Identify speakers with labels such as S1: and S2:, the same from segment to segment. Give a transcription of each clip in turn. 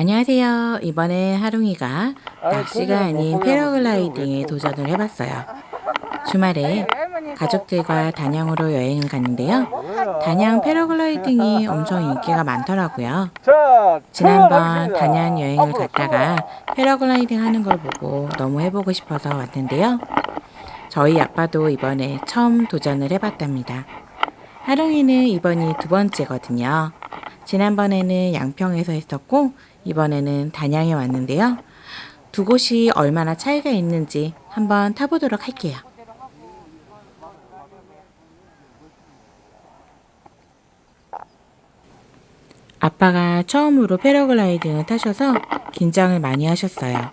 S1: 안녕하세요. 이번에 하룽이가 낚시가 아닌 패러글라이딩에 도전을 해봤어요. 주말에 가족들과 단양으로 여행을 갔는데요. 단양 패러글라이딩이 엄청 인기가 많더라고요.
S2: 자,
S1: 지난번 단양 여행을 갔다가 패러글라이딩 하는 걸 보고 너무 해보고 싶어서 왔는데요. 저희 아빠도 이번에 처음 도전을 해봤답니다. 하룽이는 이번이 두 번째거든요. 지난번에는 양평에서 했었고 이번에는 단양에 왔는데요. 두 곳이 얼마나 차이가 있는지 한번 타보도록 할게요. 아빠가 처음으로 패러글라이딩을 타셔서 긴장을 많이 하셨어요.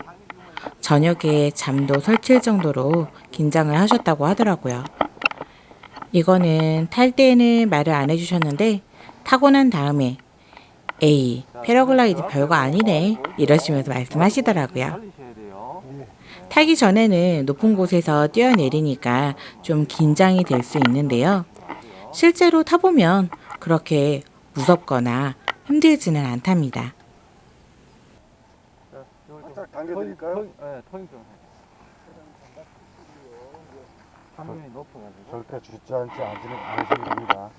S1: 저녁에 잠도 설칠 정도로 긴장을 하셨다고 하더라고요. 이거는 탈 때는 말을 안 해주셨는데 타고 난 다음에 에이 패러글라이딩 별거 아니네 이러시면서 말씀하시더라고요. 타기 전에는 높은 곳에서 뛰어내리니까 좀 긴장이 될 수 있는데요. 실제로 타보면 그렇게 무섭거나 힘들지는 않답니다.
S2: 살짝
S3: 당겨드릴까요?
S2: 네, 터잉 좀. 화면이 높아가지고.
S3: 절대 주저앉지 않으시면 됩니다.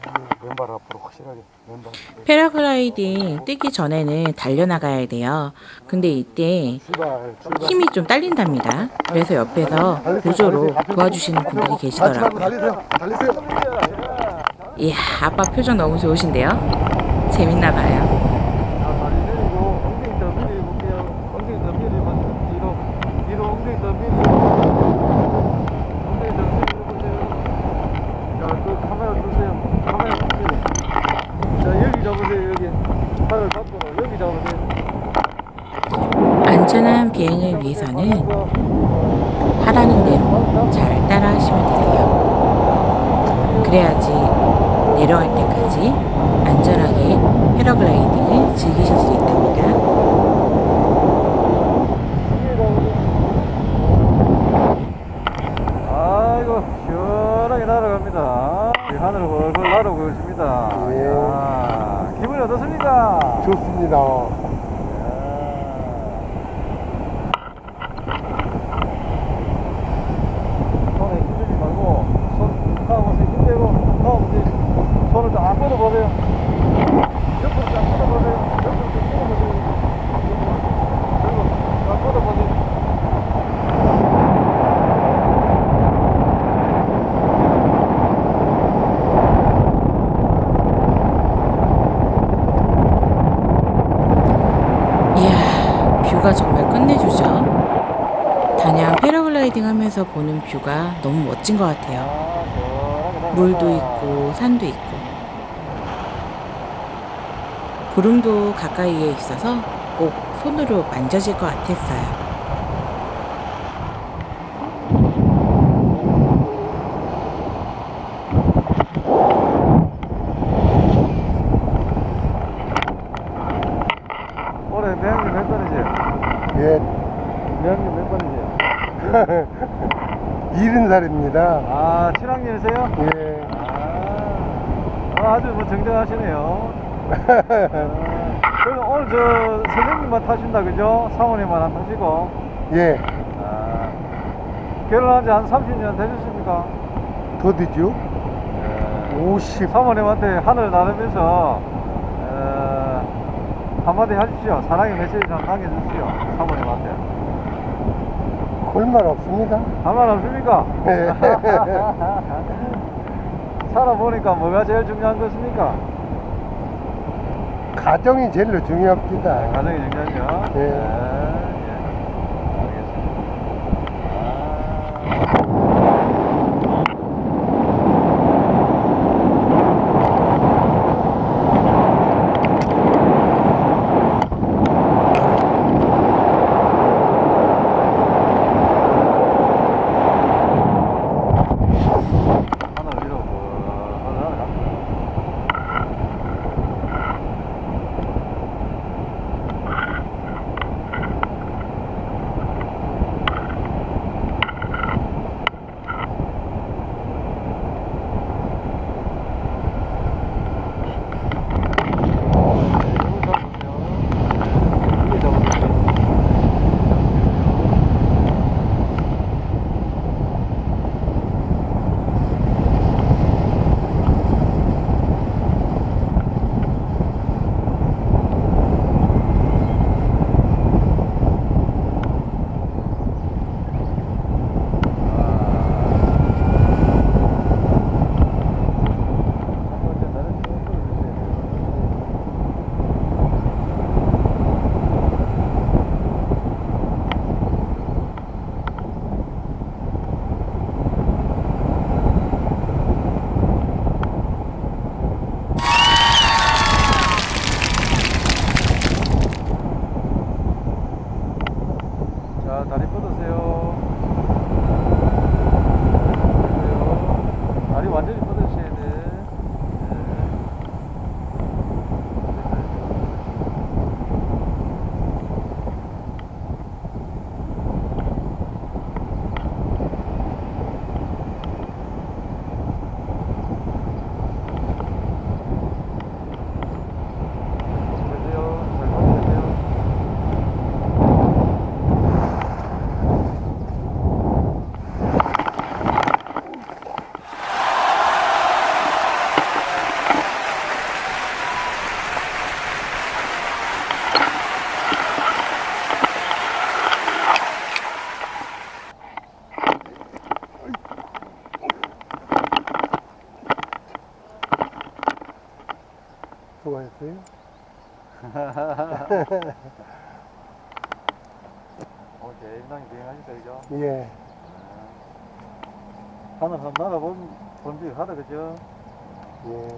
S3: 왼발 앞으로 확실하게 왼발.
S1: 패러글라이딩 뛰기 전에는 달려나가야 돼요. 근데 이때
S3: 출발 출발
S1: 힘이 좀 딸린답니다. 그래서 옆에서 보조로 도와주시는 분들이 계시더라고요.
S3: 달리세요 달리세요
S1: 이야, 아빠 표정 너무 좋으신데요? 재밌나 봐요.
S2: 자, 다리 내리고 엉덩이 더 밀어볼게요. 엉덩이 더 밀어보세요. 뒤로, 뒤로 엉덩이 더 밀어. 엉덩이 더 밀어보세요. 자, 그 카메라 주세요. 카메라 주세요. 자, 여기 잡으세요. 여기. 팔을 잡고 여기 잡으세요.
S1: 안전한 비행을 위해서는 하라는 대로 잘 따라 하시면 되세요. 그래야지 내려갈 때까지 안전하게 패러글라이딩을 즐기실 수 있답니다.
S2: 아이고 시원하게 날아갑니다. 이 하늘 훨훨 날아오고 있습니다.
S3: 예.
S2: 이야, 기분이 어떻습니까?
S3: 좋습니다
S2: 손에 힘주지 말고 손 하고서 힘대고 하고서 손을 쫙 뻗어보세요. 옆으로 쫙 뻗어보세요. 옆으로 쫙 뻗어보세요. 그리고 쫙 뻗어보세요.
S1: 이야, 뷰가 정말 끝내주죠. 단양 패러글라이딩 하면서 보는 뷰가 너무 멋진 것 같아요. 물도 있고 산도 있고 구름도 가까이에 있어서 꼭 손으로 만져질 것 같았어요.
S2: 올해 매형님 몇 번이세요?
S3: 예
S2: 매형님 몇 번이세요?
S3: 일흔 살입니다
S2: 아, 7학년이세요?
S3: 예
S2: 아, 아주 뭐 정정하시네요. 아, 그럼 오늘 저 선생님만 타신다 그죠? 사모님만 안 타시고.
S3: 예,
S2: 아, 결혼한 지 한 30년 되셨습니까?
S3: 더디죠?
S2: 예.
S3: 50
S2: 사모님한테 하늘 나누면서 어, 한마디 하십시오. 사랑의 메시지 좀 남겨주십시오. 사모님한테.
S3: 콜말 없습니다
S2: 할 말 없습니까?
S3: 네.
S2: 살아보니까 뭐가 제일 중요한 것입니까?
S3: 가정이 제일 중요합니다
S2: 가정이 중요하죠.
S3: 네.
S2: 예, 예. 그죠?
S3: 예.
S2: 하늘 한번 날아본, 본지 하다, 그죠?
S3: 예.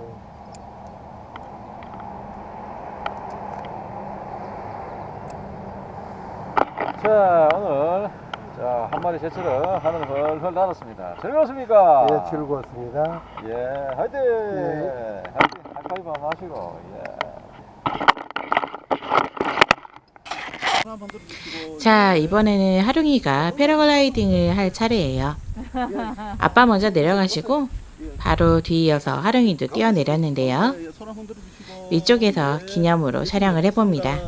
S2: 자, 오늘, 자, 한 마리 제철은 하늘 헐헐 날았습니다. 즐거웠습니까?
S3: 예, 즐거웠습니다.
S2: 예, 화이팅!
S3: 예.
S2: 화이팅! 하이파이브 한번 하시고, 예.
S1: 자, 이번에는 하룡이가 패러글라이딩을 할 차례예요. 아빠 먼저 내려가시고 바로 뒤이어서 하룡이도 뛰어내렸는데요. 위쪽에서 기념으로 촬영을 해봅니다.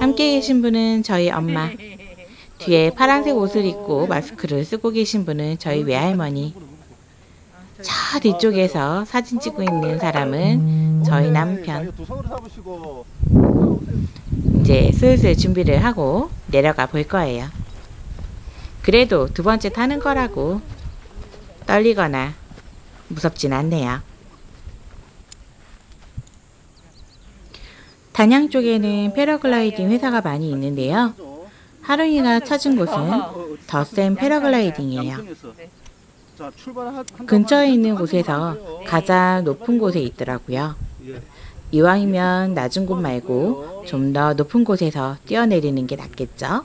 S1: 함께 계신 분은 저희 엄마, 뒤에 파란색 옷을 입고 마스크를 쓰고 계신 분은 저희 외할머니, 저 뒤쪽에서 사진 찍고 있는 사람은 저희 남편. 이제 슬슬 준비를 하고 내려가 볼 거예요. 그래도 두 번째 타는 거라고 떨리거나 무섭진 않네요. 단양 쪽에는 패러글라이딩 회사가 많이 있는데요. 하루이가 찾은 곳은 더센 패러글라이딩이에요. 근처에 있는 곳에서 가장 높은 곳에 있더라고요. 이왕이면 낮은 곳 말고 좀 더 높은 곳에서 뛰어내리는 게 낫겠죠?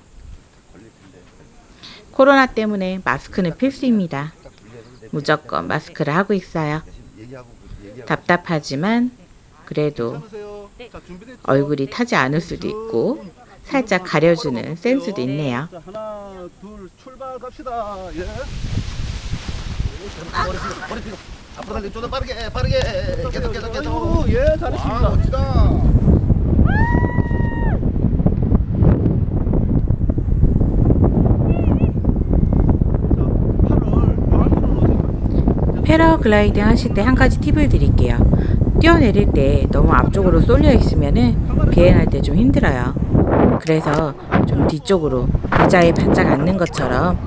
S1: 코로나 때문에 마스크는 필수입니다. 무조건 마스크를 하고 있어요. 답답하지만 그래도 얼굴이 타지 않을 수도 있고 살짝 가려주는 센스도 있네요.
S2: 자, 하나, 둘, 출발 갑시다. 예.
S4: 앞으로 달리 좀더 빠르게 빠르게 계속 계속 계속
S2: 아이고, 예, 잘했습니다.
S4: 멋지다
S1: 패러글라이딩 하실 때 한 가지 팁을 드릴게요. 뛰어내릴 때 너무 앞쪽으로 쏠려 있으면은 비행할 때 좀 힘들어요. 그래서 좀 뒤쪽으로 의자에 바짝 앉는 것처럼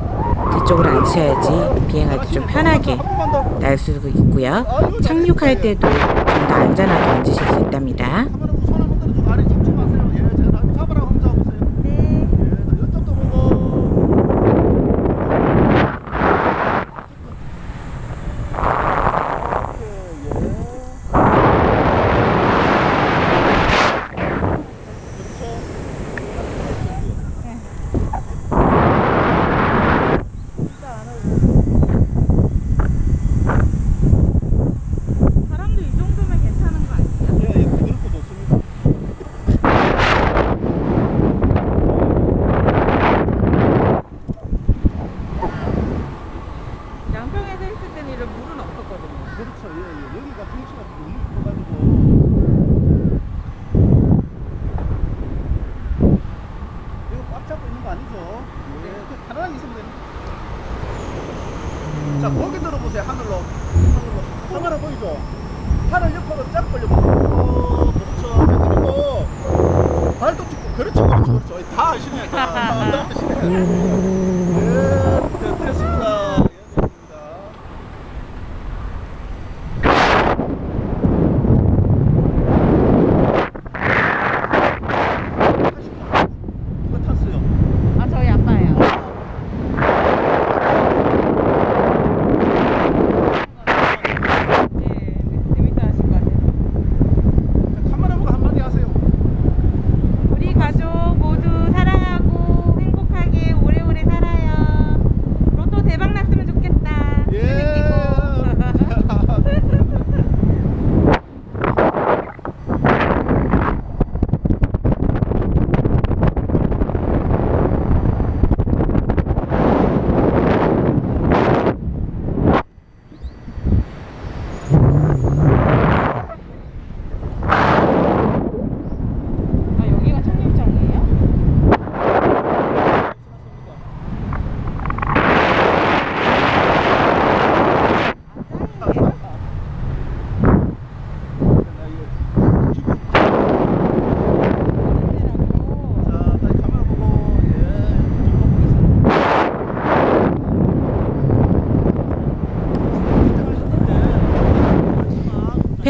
S1: 뒤쪽으로 앉으셔야지 비행할 때 좀 편하게 날 수 있고요. 착륙할 때도 좀 더 안전하게 앉으실 수 있답니다.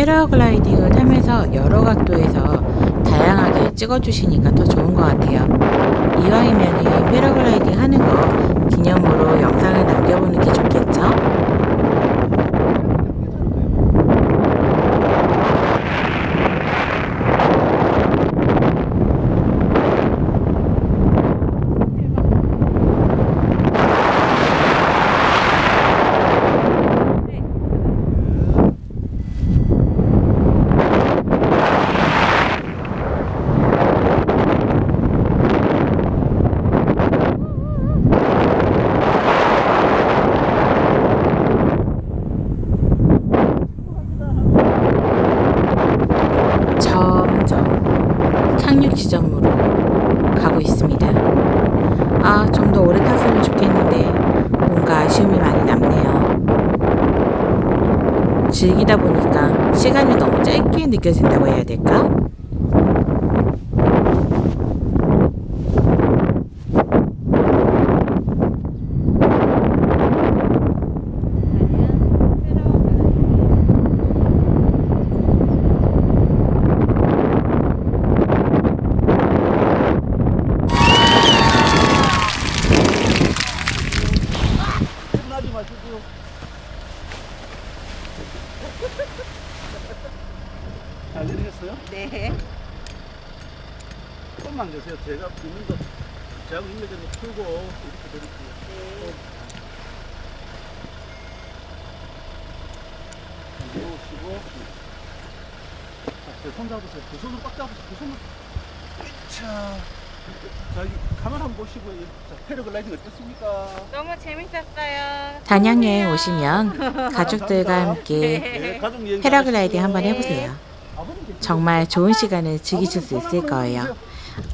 S1: 패러글라이딩을 타면서 여러 각도에서 다양하게 찍어주시니까 더 좋은 것 같아요. 이왕이면 패러글라이딩 하는 거 기념으로 영상을 남겨보는 게 좋겠죠? 점점 착륙 지점으로 가고 있습니다. 아, 좀 더 오래 탔으면 좋겠는데 뭔가 아쉬움이 많이 남네요. 즐기다 보니까 시간이 너무 짧게 느껴진다고 해야 될까?
S4: 나지 마시고요. 잘 되겠어요?
S5: 네.
S4: 조금만 계세요. 제가 있는 거, 제가 있는 대로 풀고 이렇게 드릴게요. 내오시고. 자, 제 손 잡으세요. 두 손으로 꽉 잡으세요. 두 손으로. 여기 카메라 한번 보시고, 자, 패러글라이딩 어땠습니까?
S5: 너무 재밌었어요.
S1: 단양에 오시면 가족들과 함께
S4: 네,
S1: 패러글라이딩. 한번 해보세요.
S4: 괜찮으세요?
S1: 정말 좋은 시간을 즐기실 수 있을 거예요.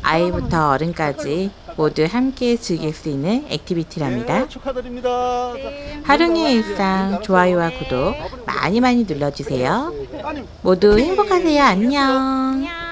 S1: 아이부터 어른까지 모두 함께 즐길 수 있는 액티비티랍니다.
S4: 네, 축하드립니다.
S5: 네.
S1: 하룡이의 일상 좋아요와 구독 많이 많이 눌러주세요. 모두 행복하세요. 안녕.
S5: 안녕.